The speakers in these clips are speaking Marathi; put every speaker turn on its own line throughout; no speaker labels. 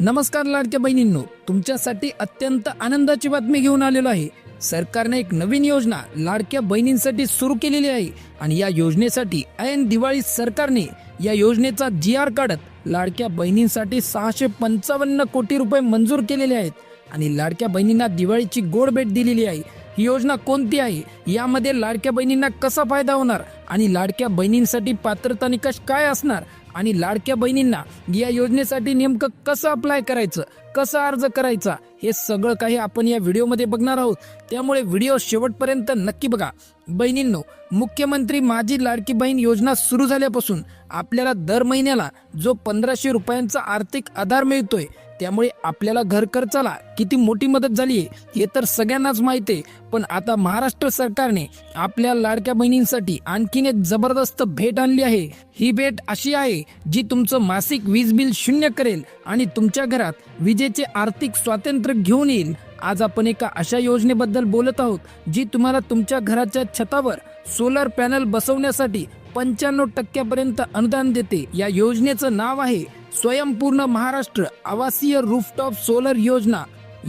नमस्कार लाडक्या बहिणींनो तुमच्यासाठी अत्यंत आनंदाची बातमी घेऊन आलेलो आहे. सरकारने एक नवीन योजना लाडक्या बहिणींसाठी सुरू केलेली आहे आणि या योजनेसाठी ऐन दिवाळी सरकारने या योजनेचा जी आर काढत लाडक्या बहिणींसाठी सहाशे पंचावन्न कोटी रुपये मंजूर केलेले आहेत आणि लाडक्या बहिणींना दिवाळीची गोड भेट दिलेली आहे. ही योजना कोणती आहे? यामध्ये लाडक्या बहिणींना कसा फायदा होणार आणि लाडक्या बहिणींसाठी पात्रता निकष काय असणार? आणि लाडक्या बहिणींना या योजनेसाठी नेमकं कसं अप्लाय करायचं कसा अर्ज करायचा हे सगळं काही आपण या व्हिडिओमध्ये बघणार आहोत. त्यामुळे व्हिडिओ शेवटपर्यंत नक्की बघा. बहिणींनो मुख्यमंत्री माझी लाडकी बहीण योजना सुरू झाल्यापासून आपल्याला दर महिन्याला जो पंधराशे रुपयांचा आर्थिक आधार मिळतोय त्यामुळे आपल्याला घर खर्चाला किती मोठी मदत झाली आहे हे तर सगळ्यांनाच माहिती आहे. पण आता महाराष्ट्र सरकारने आपल्या लाडक्या बहिणींसाठी आणखीन एक जबरदस्त भेट आणली आहे. ही भेट अशी आहे जी तुमचं मासिक वीज बिल शून्य करेल आणि तुमच्या घरात विजेचे आर्थिक स्वातंत्र्य घेऊन येईल. आज आपण एका अशा योजनेबद्दल बोलत आहोत जी तुम्हाला तुमच्या घराच्या छतावर सोलर पॅनल बसवण्यासाठी पंच्याण्णव टक्क्यापर्यंत अनुदान देते. या योजनेचं नाव आहे स्वयंपूर्ण महाराष्ट्र आवासीय रूफटॉप सोलर योजना.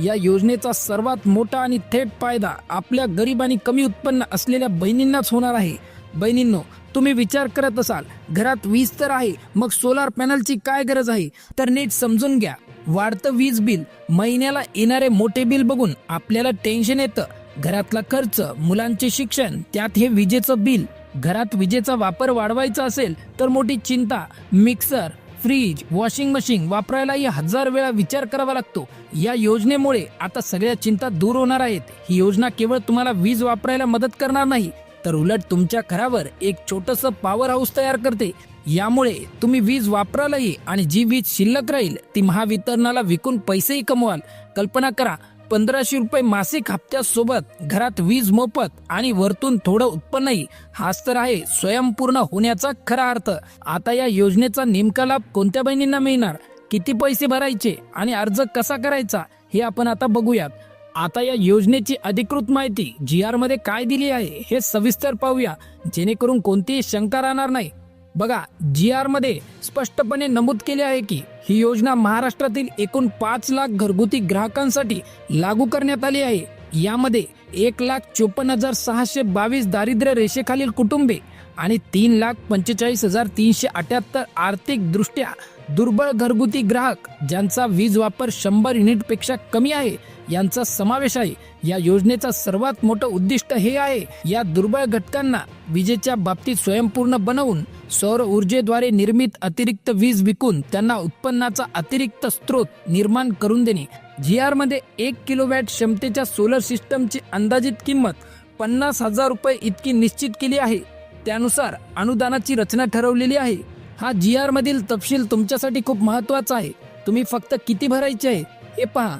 या योजनेचा सर्वात मोठा आणि थेट फायदा आपल्या गरीब आणि कमी उत्पन्न असलेल्या बहिणींनाच होणार आहे. बहिणींनो तुम्ही विचार करत असाल घरात वीज तर आहे मग सोलार पॅनलची काय गरज आहे? तर नीट समजून घ्या. वाढतं वीज बिल महिन्याला येणारे मोठे बिल बघून आपल्याला टेन्शन येतं. घरातला खर्च मुलांचे शिक्षण त्यात हे विजेचं बिल. घरात विजेचा वापर वाढवायचा असेल तर मोठी चिंता. मिक्सर फ्रीज वॉशिंग मशीन वापरायलाही हजार वेळा विचार करावा लागतो. या योजनेमुळे आता सगळ्या चिंता दूर होणार आहेत. ही योजना केवळ तुम्हाला वीज वापरायला मदत करणार नाही तर उलट तुमच्या घरावर एक छोटस पॉवर हाऊस तयार करते. यामुळे तुम्ही वीज वापरालही आणि जी वीज शिल्लक राहील ती महावितरणाला विकून पैसेही कमवाल. कल्पना करा पंधराशे रुपये मासिक हप्त्यासोबत घरात वीज मोफत आणि वरतून थोडं उत्पन्नही. हाच तर आहे स्वयंपूर्ण होण्याचा खरा अर्थ. आता या योजनेचा नेमका लाभ कोणत्या बहिणींना मिळणार? किती पैसे भरायचे आणि अर्ज कसा करायचा? हे आपण आता बघूयात. आता या योजनेची अधिकृत माहिती जी आरमध्ये काय दिली आहे हे सविस्तर पाहूया. जेणेकरून कोणतीही शंका राहणार नाही. बघा जी आरमध्ये स्पष्टपणे नमूद केले आहे की ही योजना महाराष्ट्रातील एकूण पाच लाख घरगुती ग्राहकांसाठी लागू करण्यात आली आहे. यामध्ये एक लाख चोपन्न हजार सहाशे बावीस दारिद्र्य रेषेखालील कुटुंबे आणि तीन लाख पंचेचाळीस हजार तीनशे अठ्याहत्तर आर्थिक दृष्ट्या दुर्बळ घरगुती ग्राहक ज्यांचा वीज वापर शंभर युनिटपेक्षा कमी आहे यांचा समावेश आहे. या योजनेचा सर्वात मोठं उद्दिष्ट हे आहे. या दुर्बळ घटकांना विजेच्या बाबतीत स्वयंपूर्ण बनवून सौर ऊर्जेद्वारे निर्मित अतिरिक्त वीज विकून त्यांना उत्पन्नाचा अतिरिक्त स्रोत निर्माण करून देणे. जी आरमध्ये एक किलोवॅट क्षमतेच्या सोलर सिस्टमची अंदाजित किंमत पन्नास हजार रुपये इतकी निश्चित केली आहे. त्यानुसार अनुदानाची रचना ठरवलेली आहे. हा जी आर मधील तपशील तुमच्यासाठी खूप महत्त्वाचा आहे. तुम्ही फक्त किती भरायचे आहे हे पहा.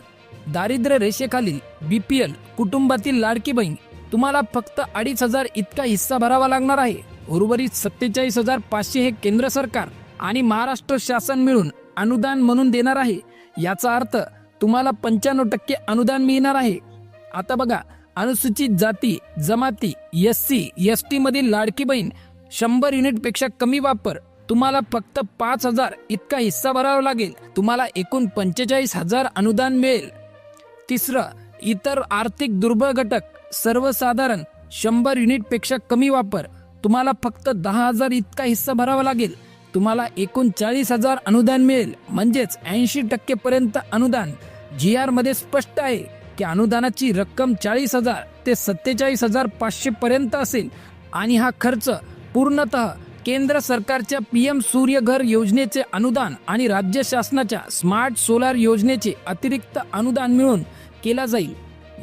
दारिद्र्य रेषेखालील बी पी एल कुटुंबातील लाडकी बहीण तुम्हाला फक्त अडीच हजार इतका हिस्सा भरावा लागणार आहे. उर्वरित सत्तेचाळीस हजार पाचशे हे केंद्र सरकार आणि महाराष्ट्र शासन मिळून अनुदान म्हणून देणार आहे. याचा अर्थ तुम्हाला पंच्याण्णव टक्के अनुदान मिळणार आहे. आता बघा अनुसूचित जाती जमाती एस सी एस टी मधील लाडकी बहीण शंभर युनिटपेक्षा कमी वापर तुम्हाला फक्त पाच हजार इतका हिस्सा भरावा लागेल. तुम्हाला एकूण पंचेचाळीस हजार अनुदान मिळेल. तिसरं इतर आर्थिक दुर्बळ घटक सर्वसाधारण शंभर युनिटपेक्षा कमी वापर. तुम्हाला फक्त दहा हजार इतका हिस्सा भरावा लागेल. तुम्हाला एकूण चाळीस हजार अनुदान मिळेल. म्हणजेच ऐंशी टक्के पर्यंत अनुदान. जी आरमध्ये स्पष्ट आहे की अनुदानाची रक्कम चाळीस हजार ते सत्तेचाळीस हजार पाचशे पर्यंत असेल. आणि हा खर्च पूर्णतः केंद्र सरकारच्या पी एम सूर्यघर योजनेचे अनुदान आणि राज्य शासनाच्या स्मार्ट सोलार योजनेचे अतिरिक्त अनुदान मिळून केला जाईल.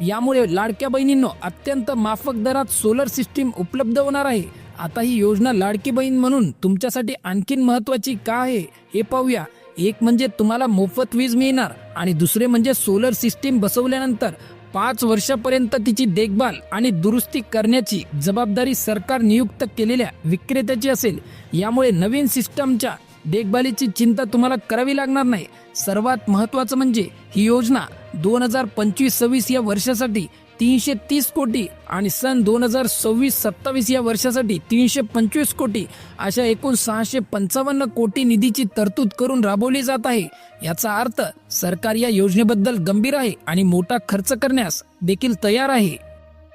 यामुळे लाडक्या बहिणींनो अत्यंत माफक दरात सोलर सिस्टीम उपलब्ध होणार आहे. आता ही योजना लाडकी बहीण म्हणून तुमच्यासाठी आणखीन महत्वाची का आहे हे पाहूया. एक म्हणजे तुम्हाला मोफत वीज मिळणार आणि दुसरे म्हणजे सोलर सिस्टीम बसवल्यानंतर पाच वर्षापर्यंत तिची देखभाल आणि दुरुस्ती करण्याची जबाबदारी सरकार नियुक्त केलेल्या विक्रेत्याची असेल यामुळे नवीन सिस्टमच्या देखभालीची चिंता तुम्हाला करावी लागणार नाही. सर्वात महत्वाचं म्हणजे ही योजना दोन हजार पंचवीस सव्वीस या वर्षासाठी तीनशे तीस कोटी आणि सन दोन हजार सव्वीस सत्तावीस या वर्षासाठी तीनशे पंचवीस कोटी अशा एकूण सहाशे पंचावन्न कोटी निधीची तरतूद करून राबवली जात आहे. याचा अर्थ सरकार या योजनेबद्दल गंभीर आहे आणि मोठा खर्च करण्यास देखील तयार आहे.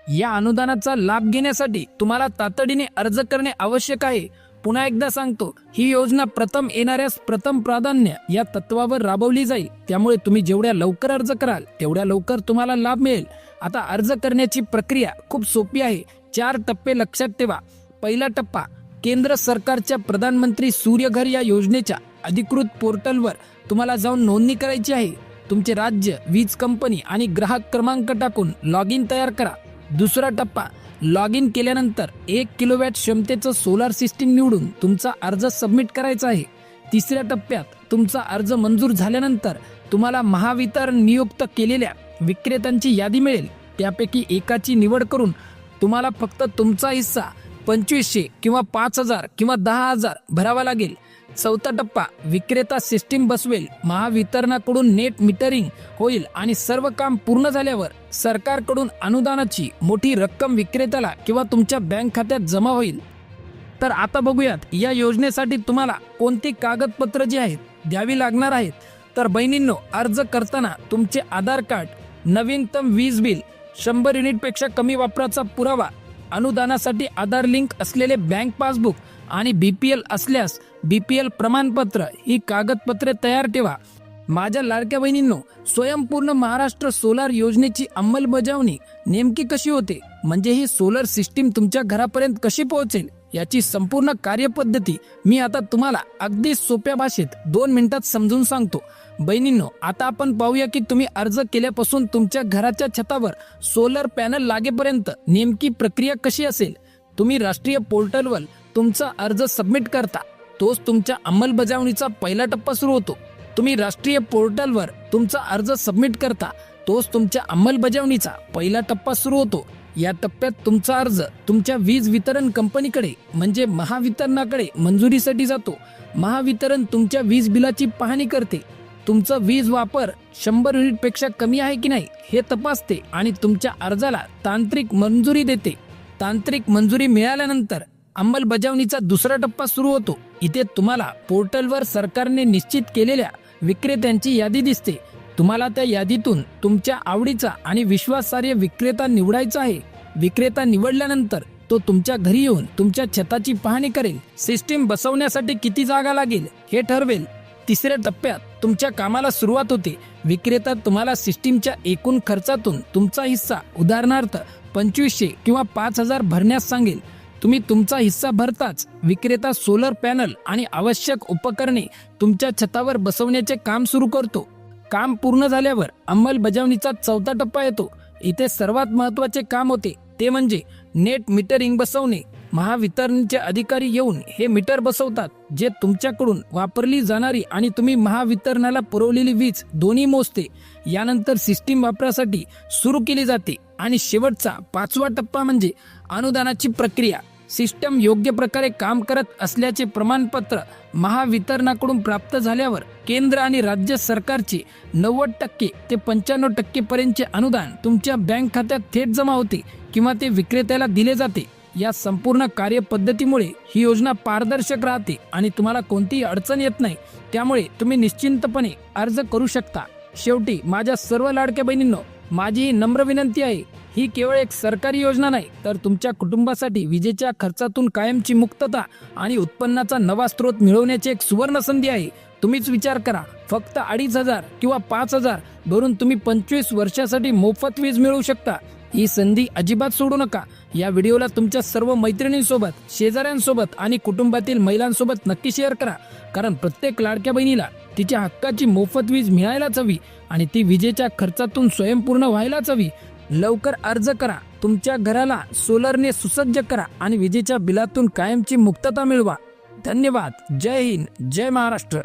या अनुदानाचा लाभ घेण्यासाठी तुम्हाला तातडीने अर्ज करणे आवश्यक आहे. पुन्हा एकदा सांगतो ही योजना प्रथम येणाऱ्यास प्रथम प्राधान्य या तत्वावर राबवली जाईल. त्यामुळे तुम्ही जेवढ्या लवकर अर्ज कराल तेवढ्या लवकर तुम्हाला लाभ मिळेल. आता अर्ज करण्याची प्रक्रिया खूप सोपी आहे. चार टप्पे लक्षात ठेवा. पहिला टप्पा केंद्र सरकारच्या प्रधानमंत्री सूर्यघर या योजनेच्या अधिकृत पोर्टलवर तुम्हाला जाऊन नोंदणी करायची आहे. तुमचे राज्य वीज कंपनी आणि ग्राहक क्रमांक टाकून लॉग इन तयार करा. दुसरा टप्पा लॉग इन केल्यानंतर एक किलोवॅट क्षमतेचं सोलार सिस्टीम निवडून तुमचा अर्ज सबमिट करायचा आहे. तिसऱ्या टप्प्यात तुमचा अर्ज मंजूर झाल्यानंतर तुम्हाला महावितरण नियुक्त केलेल्या विक्रेत्यांची यादी मिळेल. त्यापैकी एकाची निवड करून तुम्हाला फक्त तुमचा हिस्सा पंचवीसशे किंवा पाच हजार किंवा दहा हजार भरावा लागेल. चौथा टप्पा विक्रेता सिस्टीम बसवेल. महावितरणाकडून नेट मीटरिंग होईल आणि सर्व काम पूर्ण झाल्यावर सरकारकडून अनुदानाची मोठी रक्कम विक्रेत्याला किंवा तुमच्या बँक खात्यात जमा होईल. तर आता बघूयात या योजनेसाठी तुम्हाला कोणती कागदपत्र जी आहेत द्यावी लागणार आहेत? तर बहिणींनो अर्ज करताना तुमचे आधार कार्ड नवीनतम वीज बिल शंभर युनिटपेक्षा कमी वापराचा पुरावा अनुदानासाठी आधार लिंक असलेले बँक पासबुक आणि बी पी एल असल्यास बी पी एल प्रमाणपत्र ही कागदपत्रे तयार ठेवा. माझ्या लाडक्या बहिणींनो स्वयंपूर्ण महाराष्ट्र सोलार योजनेची अंमलबजावणी नेमकी कशी होते? म्हणजे ही सोलर सिस्टीम तुमच्या घरापर्यंत कशी पोहोचेल? याची संपूर्ण कार्यपद्धती मी आता तुम्हाला अगदी सोप्या भाषेत दोन मिनिटात समजून सांगतो. बहिणींनो आता आपण पाहूया की तुम्ही अर्ज केल्यापासून तुमच्या घराच्या छतावर सोलर पॅनल लागेपर्यंत नेमकी प्रक्रिया कशी असेल? तुम्ही राष्ट्रीय पोर्टलवर तुमचा अर्ज सबमिट करता तोच तुमच्या अंमलबजावणीचा पहिला टप्पा सुरू होतो. तुम्ही राष्ट्रीय पोर्टलवर तुमचा अर्ज सबमिट करता तोच तुमच्या अंमलबजावणीचा पहिला टप्पा सुरू होतो. या टप्प्यात तुमचा अर्ज तुमच्या वीज वितरण कंपनीकडे म्हणजे महावितरणाकडे मंजुरीसाठी जातो. महावितरण तुमच्या वीज बिलाची पाहणी करते. तुमचा वीज वापर शंभर युनिटपेक्षा कमी आहे की नाही हे तपासते आणि तुमच्या अर्जाला तांत्रिक मंजुरी देते. तांत्रिक मंजुरी मिळाल्यानंतर अंमलबजावणीचा दुसरा टप्पा सुरू होतो. इथे तुम्हाला पोर्टलवर सरकारने निश्चित केलेल्या विक्रेत्यांची यादी दिसते. तुम्हाला त्या यादीतून तुमच्या आवडीचा आणि विश्वासार्ह विक्रेता निवडायचा आहे. विक्रेता निवडल्यानंतर तो तुमच्या घरी येऊन तुमच्या छताची पाहणी करेल. सिस्टीम बसवण्यासाठी किती जागा लागेल हे ठरवेल. तिसऱ्या टप्प्यात तुमच्या कामाला सुरुवात होते. विक्रेता तुम्हाला सिस्टीमच्या एकूण खर्चातून तुमचा हिस्सा उदाहरणार्थ पंचवीसशे किंवा पाच हजार भरण्यास सांगेल. तुम्ही तुमचा हिस्सा भरताच विक्रेता सोलर पॅनल आणि आवश्यक उपकरणे तुमच्या छतावर बसवण्याचे काम सुरू करतो. काम पूर्ण झाल्यावर अंमलबजावणीचा चौथा टप्पा येतो. इथे सर्वात महत्त्वाचे काम होते ते म्हणजे नेट मीटरिंग बसवणे. महावितरणचे अधिकारी येऊन हे मीटर बसवतात जे तुमच्याकडून वापरली जाणारी आणि तुम्ही महावितरणाला पुरवलेली वीज दोन्ही मोजते. यानंतर सिस्टीम वापरासाठी सुरू केली जाते आणि शेवटचा पाचवा टप्पा म्हणजे अनुदानाची प्रक्रिया. सिस्टम योग्य प्रकारे काम करत असल्याचे प्रमाणपत्र महावितरणाकडून प्राप्त झाल्यावर केंद्र आणि राज्य सरकारचे नव्वद टक्के ते पंच्याण्णव टक्के पर्यंतचे अनुदान तुमच्या बँक खात्यात थेट जमा होते किंवा ते विक्रेत्याला दिले जाते. या संपूर्ण कार्यपद्धतीमुळे ही योजना पारदर्शक राहते आणि तुम्हाला कोणतीही अडचण येत नाही. त्यामुळे तुम्ही निश्चिंतपणे अर्ज करू शकता. शेवटी माझ्या सर्व लाडक्या बहिणींनो माझी ही नम्र विनंती आहे ही केवळ एक सरकारी योजना नाही तर तुमच्या कुटुंबासाठी विजेच्या खर्चातून कायमची मुक्तता आणि उत्पन्नाचा नवा स्रोत मिळवण्याची एक सुवर्ण संधी आहे. तुम्हीच विचार करा फक्त अडीच हजार किंवा पाच हजार भरून तुम्ही पंचवीस वर्षासाठी मोफत वीज मिळवू शकता. ही संधी अजिबात सोडू नका. या व्हिडिओला तुमच्या सर्व मैत्रिणींसोबत शेजाऱ्यांसोबत आणि कुटुंबातील महिलांसोबत नक्की शेअर करा. कारण प्रत्येक लाडक्या बहिणीला तिच्या हक्काची मोफत वीज मिळायलाच हवी आणि ती विजेच्या खर्चातून स्वयंपूर्ण व्हायलाच हवी. लवकर अर्ज करा. तुमच्या घराला सोलरने सुसज्ज करा आणि विजेच्या बिलातून कायमची मुक्तता मिळवा. धन्यवाद. जय हिंद. जय महाराष्ट्र.